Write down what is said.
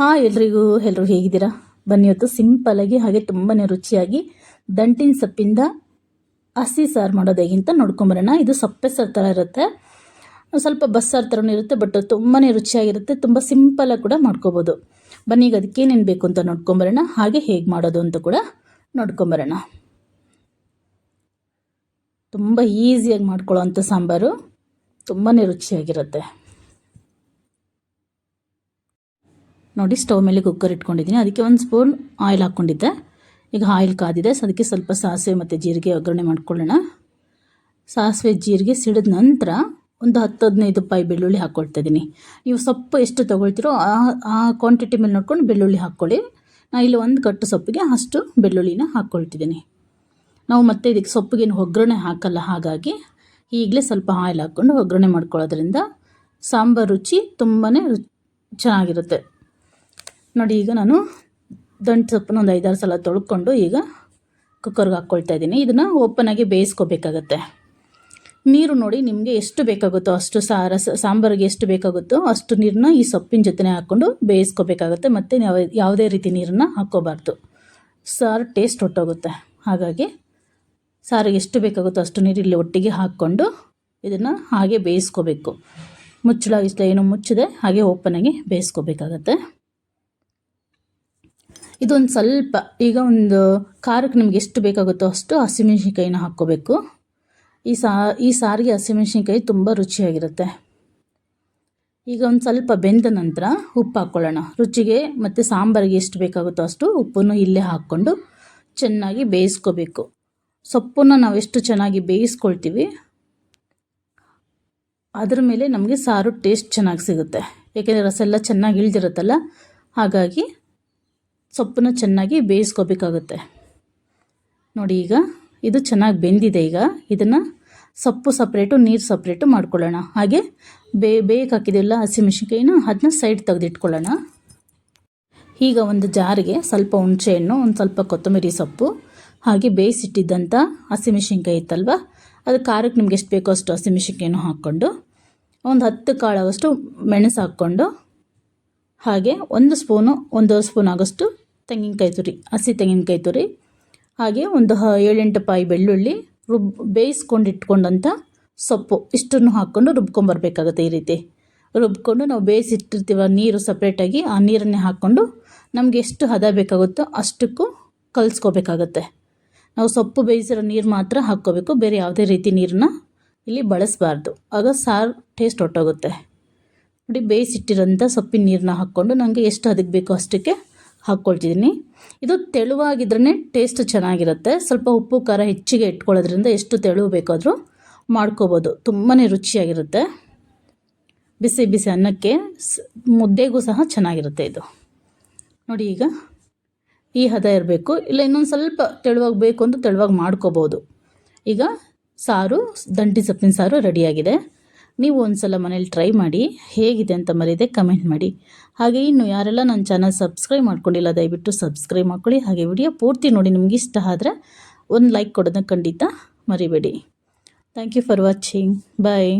Hi ಎಲ್ರಿಗೂ ಎಲ್ಲರೂ ಹೇಗಿದ್ದೀರಾ? ಬನ್ನಿ ಇವತ್ತು ಸಿಂಪಲಾಗಿ ಹಾಗೆ ತುಂಬಾ ರುಚಿಯಾಗಿ ದಂಟಿನ ಸೊಪ್ಪಿಂದ ಹಸಿ ಸಾರು ಮಾಡೋದು ನೋಡ್ಕೊಂಬರೋಣ. ಇದು ಸೊಪ್ಪೆ ಸಾರು ಥರ ಇರುತ್ತೆ. ಸ್ವಲ್ಪ ಬಸ್ಸಾರು ಥರನೂ ಇರುತ್ತೆ ಬಟ್ ತುಂಬಾ ರುಚಿಯಾಗಿರುತ್ತೆ. ತುಂಬ ಸಿಂಪಲಾಗಿ ಕೂಡ ಮಾಡ್ಕೋಬೋದು. ಬನ್ನಿ, ಈಗ ಅದಕ್ಕೆ ಏನೇನು ಬೇಕು ಅಂತ ನೋಡ್ಕೊಂಬರೋಣ. ಹಾಗೆ ಹೇಗೆ ಮಾಡೋದು ಅಂತ ಕೂಡ ನೋಡ್ಕೊಂಬರೋಣ. ತುಂಬ ಈಸಿಯಾಗಿ ಮಾಡ್ಕೊಳ್ಳೋ ಅಂಥ ಸಾಂಬಾರು. ತುಂಬಾ ರುಚಿಯಾಗಿರುತ್ತೆ. ನೋಡಿ ಸ್ಟವ್ ಮೇಲೆ ಕುಕ್ಕರ್ ಇಟ್ಕೊಂಡಿದ್ದೀನಿ. ಅದಕ್ಕೆ ಒಂದು ಸ್ಪೂನ್ ಆಯಿಲ್ ಹಾಕ್ಕೊಂಡಿದ್ದೆ. ಈಗ ಆಯಿಲ್ ಕಾದಿದೆ. ಸೊ ಅದಕ್ಕೆ ಸ್ವಲ್ಪ ಸಾಸಿವೆ ಮತ್ತು ಜೀರಿಗೆ ಒಗ್ಗರಣೆ ಮಾಡ್ಕೊಳ್ಳೋಣ. ಸಾಸಿವೆ, ಜೀರಿಗೆ ಸಿಡಿದ ನಂತರ ಒಂದು ಹತ್ತು, ಹದಿನೈದು ರೂಪಾಯಿ ಬೆಳ್ಳುಳ್ಳಿ ಹಾಕ್ಕೊಳ್ತಾ ಇದ್ದೀನಿ. ನೀವು ಸೊಪ್ಪು ಎಷ್ಟು ತೊಗೊಳ್ತೀರೋ ಆ ಕ್ವಾಂಟಿಟಿ ಮೇಲೆ ನೋಡ್ಕೊಂಡು ಬೆಳ್ಳುಳ್ಳಿ ಹಾಕ್ಕೊಳ್ಳಿ. ನಾನು ಇಲ್ಲಿ ಒಂದು ಕಟ್ಟು ಸೊಪ್ಪಿಗೆ ಅಷ್ಟು ಬೆಳ್ಳುಳ್ಳಿನ ಹಾಕ್ಕೊಳ್ತಿದ್ದೀನಿ ನಾವು ಮತ್ತೆ ಇದಕ್ಕೆ ಸೊಪ್ಪಿಗೇನು ಒಗ್ಗರಣೆ ಹಾಕಲ್ಲ ಹಾಗಾಗಿ ಈಗಲೇ ಸ್ವಲ್ಪ ಆಯಿಲ್ ಹಾಕ್ಕೊಂಡು ಒಗ್ಗರಣೆ ಮಾಡ್ಕೊಳ್ಳೋದ್ರಿಂದ ಸಾಂಬಾರು ರುಚಿ ತುಂಬಾ ಚೆನ್ನಾಗಿರುತ್ತೆ. ನೋಡಿ, ಈಗ ನಾನು ದಂಟು ಸೊಪ್ಪನ್ನ ಒಂದು ಐದಾರು ಸಲ ತೊಳ್ಕೊಂಡು ಈಗ ಕುಕ್ಕರ್ಗೆ ಹಾಕ್ಕೊಳ್ತಾ ಇದ್ದೀನಿ. ಇದನ್ನು ಓಪನಾಗಿ ಬೇಯಿಸ್ಕೋಬೇಕಾಗತ್ತೆ. ನೀರು ನೋಡಿ, ನಿಮಗೆ ಎಷ್ಟು ಬೇಕಾಗುತ್ತೋ ಅಷ್ಟು ಸಾರ, ಸಾಂಬಾರಿಗೆ ಎಷ್ಟು ಬೇಕಾಗುತ್ತೋ ಅಷ್ಟು ನೀರನ್ನ ಈ ಸೊಪ್ಪಿನ ಜೊತೆನೇ ಹಾಕ್ಕೊಂಡು ಬೇಯಿಸ್ಕೋಬೇಕಾಗತ್ತೆ. ಮತ್ತು ಯಾವ, ಯಾವುದೇ ರೀತಿ ನೀರನ್ನು ಹಾಕ್ಕೋಬಾರ್ದು. ಸಾರು ಟೇಸ್ಟ್ ಹೊಟ್ಟೋಗುತ್ತೆ ಹಾಗಾಗಿ ಸಾರಿಗೆ ಎಷ್ಟು ಬೇಕಾಗುತ್ತೋ ಅಷ್ಟು ನೀರು ಇಲ್ಲಿ ಒಟ್ಟಿಗೆ ಹಾಕ್ಕೊಂಡು ಇದನ್ನು ಹಾಗೆ ಬೇಯಿಸ್ಕೋಬೇಕು. ಮುಚ್ಚಳ, ಇಷ್ಟ ಏನು ಮುಚ್ಚಿದೆ ಹಾಗೆ ಓಪನಾಗಿ ಬೇಯಿಸ್ಕೋಬೇಕಾಗತ್ತೆ. ಇದೊಂದು ಸ್ವಲ್ಪ, ಈಗ ಒಂದು ಖಾರಕ್ಕೆ ನಿಮ್ಗೆ ಎಷ್ಟು ಬೇಕಾಗುತ್ತೋ ಅಷ್ಟು ಹಸಿಮೆಣ್ಸಿನ್ಕಾಯಿನ ಹಾಕ್ಕೋಬೇಕು. ಈ ಸಾ, ಈ ಸಾರಿಗೆ ಹಸಿಮೆಣ್ಸಿನ್ಕಾಯಿ ತುಂಬ ರುಚಿಯಾಗಿರುತ್ತೆ. ಈಗ ಒಂದು ಸ್ವಲ್ಪ ಬೆಂದ ನಂತರ ಉಪ್ಪು ಹಾಕ್ಕೊಳ್ಳೋಣ ರುಚಿಗೆ ಮತ್ತು ಸಾಂಬಾರಿಗೆ ಎಷ್ಟು ಬೇಕಾಗುತ್ತೋ ಅಷ್ಟು ಉಪ್ಪನ್ನು ಇಲ್ಲೇ ಹಾಕ್ಕೊಂಡು ಚೆನ್ನಾಗಿ ಬೇಯಿಸ್ಕೋಬೇಕು. ಸೊಪ್ಪನ್ನು ನಾವು ಎಷ್ಟು ಚೆನ್ನಾಗಿ ಬೇಯಿಸ್ಕೊಳ್ತೀವಿ, ಅದ್ರ ಮೇಲೆ ನಮಗೆ ಸಾರು ಟೇಸ್ಟ್ ಚೆನ್ನಾಗಿ ಸಿಗುತ್ತೆ. ಏಕೆಂದರೆ ರಸ ಎಲ್ಲ ಚೆನ್ನಾಗಿ ಇಳ್ದಿರುತ್ತಲ್ಲ, ಹಾಗಾಗಿ ಸೊಪ್ಪನ್ನ ಚೆನ್ನಾಗಿ ಬೇಯಿಸ್ಕೋಬೇಕಾಗುತ್ತೆ. ನೋಡಿ ಈಗ ಇದು ಚೆನ್ನಾಗಿ ಬೆಂದಿದೆ ಈಗ. ಇದನ್ನು ಸೊಪ್ಪು ಸಪ್ರೇಟು, ನೀರು ಸಪ್ರೇಟು ಮಾಡ್ಕೊಳ್ಳೋಣ. ಹಾಗೆ ಬೇ ಬೇಯಕ್ಕೆ ಹಾಕಿದೆಲ್ಲ ಹಸಿಮೆಣ್ಸಿನ್ಕಾಯಿನ ಅದನ್ನ ಸೈಡ್ ತೆಗೆದಿಟ್ಕೊಳ್ಳೋಣ. ಈಗ ಒಂದು ಜಾರಿಗೆ ಸ್ವಲ್ಪ ಹುಣಸೆಹಣ್ಣು, ಒಂದು ಸ್ವಲ್ಪ ಕೊತ್ತಂಬರಿ ಸೊಪ್ಪು, ಹಾಗೆ ಬೇಯಿಸಿಟ್ಟಿದ್ದಂಥ ಹಸಿಮೆಣ್ಸಿನ್ಕಾಯಿ ಇತ್ತಲ್ವ? ಅದು ಖಾರಕ್ಕೆ ನಿಮ್ಗೆ ಎಷ್ಟು ಬೇಕೋ ಅಷ್ಟು ಹಸಿಮೆಣ್ಸಿನ್ಕಾಯಿನೂ ಹಾಕ್ಕೊಂಡು, ಒಂದು ಹತ್ತು ಕಾಳಾಗಷ್ಟು ಮೆಣಸು ಹಾಕ್ಕೊಂಡು, ಹಾಗೆ ಒಂದು ಸ್ಪೂನು ಒಂದು ಸ್ಪೂನ್ ಆಗೋಷ್ಟು ತೆಂಗಿನಕಾಯಿ ತುರಿ, ಹಸಿ ತೆಂಗಿನಕಾಯಿ ತುರಿ, ಹಾಗೆ ಒಂದು ಹ, ಏಳೆಂಟು ಪಾಯಿ ಬೆಳ್ಳುಳ್ಳಿ ರುಬ್, ಬೇಯಿಸ್ಕೊಂಡು ಇಟ್ಕೊಂಡಂಥ ಸೊಪ್ಪು. ಇಷ್ಟನ್ನು ಹಾಕ್ಕೊಂಡು ರುಬ್ಕೊಂಬರ್ಬೇಕಾಗುತ್ತೆ ಈ ರೀತಿ. ರುಬ್ಕೊಂಡು ನಾವು ಬೇಯಿಸಿಟ್ಟಿರ್ತೀವ ನೀರು ಸಪ್ರೇಟಾಗಿ, ಆ ನೀರನ್ನೇ ಹಾಕ್ಕೊಂಡು ನಮಗೆ ಎಷ್ಟು ಹದ ಬೇಕಾಗುತ್ತೋ ಅಷ್ಟಕ್ಕೂ ಕಲಿಸ್ಕೋಬೇಕಾಗತ್ತೆ. ನಾವು ಸೊಪ್ಪು ಬೇಯಿಸಿರೋ ನೀರು ಮಾತ್ರ ಹಾಕ್ಕೋಬೇಕು, ಬೇರೆ ಯಾವುದೇ ರೀತಿ ನೀರನ್ನ ಇಲ್ಲಿ ಬಳಸಬಾರ್ದು. ಆಗ ಸಾರು ಟೇಸ್ಟ್ ಹೊಟ್ಟೋಗುತ್ತೆ ನೋಡಿ, ಬೇಯಿಸಿಟ್ಟಿರೋಂಥ ಸೊಪ್ಪಿನ ನೀರನ್ನ ಹಾಕ್ಕೊಂಡು ನನಗೆ ಎಷ್ಟು ಅದಕ್ಕೆ ಬೇಕೋ ಅಷ್ಟಕ್ಕೆ ಹಾಕ್ಕೊಳ್ತಿದ್ದೀನಿ. ಇದು ತೆಳುವಾಗಿದ್ರೇ ಟೇಸ್ಟ್ ಚೆನ್ನಾಗಿರುತ್ತೆ. ಸ್ವಲ್ಪ ಉಪ್ಪು, ಖಾರ ಹೆಚ್ಚಿಗೆ ಇಟ್ಕೊಳ್ಳೋದ್ರಿಂದ ಎಷ್ಟು ತೆಳು ಬೇಕಾದರೂ ಮಾಡ್ಕೋಬೋದು. ತುಂಬಾ ರುಚಿಯಾಗಿರುತ್ತೆ. ಬಿಸಿ ಬಿಸಿ ಅನ್ನಕ್ಕೆ ಮುದ್ದೆಗೂ ಸಹ ಚೆನ್ನಾಗಿರುತ್ತೆ ಇದು. ನೋಡಿ ಈಗ ಈ ಹದ ಇರಬೇಕು. ಇಲ್ಲ ಇನ್ನೊಂದು ಸ್ವಲ್ಪ ತೆಳುವಾಗಿ ಬೇಕು ಅಂತ ತೆಳುವಾಗಿ ಮಾಡ್ಕೋಬೋದು. ಈಗ ಸಾರು, ದಂಟಿ ಸೊಪ್ಪಿನ ಸಾರು ರೆಡಿಯಾಗಿದೆ. ನೀವು ಒಂದು ಸಲ ಮನೇಲಿ ಟ್ರೈ ಮಾಡಿ ಹೇಗಿದೆ ಅಂತ ಮರೀದೆ ಕಮೆಂಟ್ ಮಾಡಿ. ಹಾಗೆ ಇನ್ನು ಯಾರೆಲ್ಲ ನನ್ನ ಚಾನಲ್ ಸಬ್ಸ್ಕ್ರೈಬ್ ಮಾಡ್ಕೊಂಡಿಲ್ಲ, ದಯವಿಟ್ಟು ಸಬ್ಸ್ಕ್ರೈಬ್ ಮಾಡ್ಕೊಳ್ಳಿ. ಹಾಗೆ ವಿಡಿಯೋ ಪೂರ್ತಿ ನೋಡಿ, ನಿಮ್ಗೆ ಇಷ್ಟ ಆದರೆ ಒಂದು ಲೈಕ್ ಕೊಡೋದನ್ನ ಖಂಡಿತ ಮರಿಬೇಡಿ. Thank you for watching bye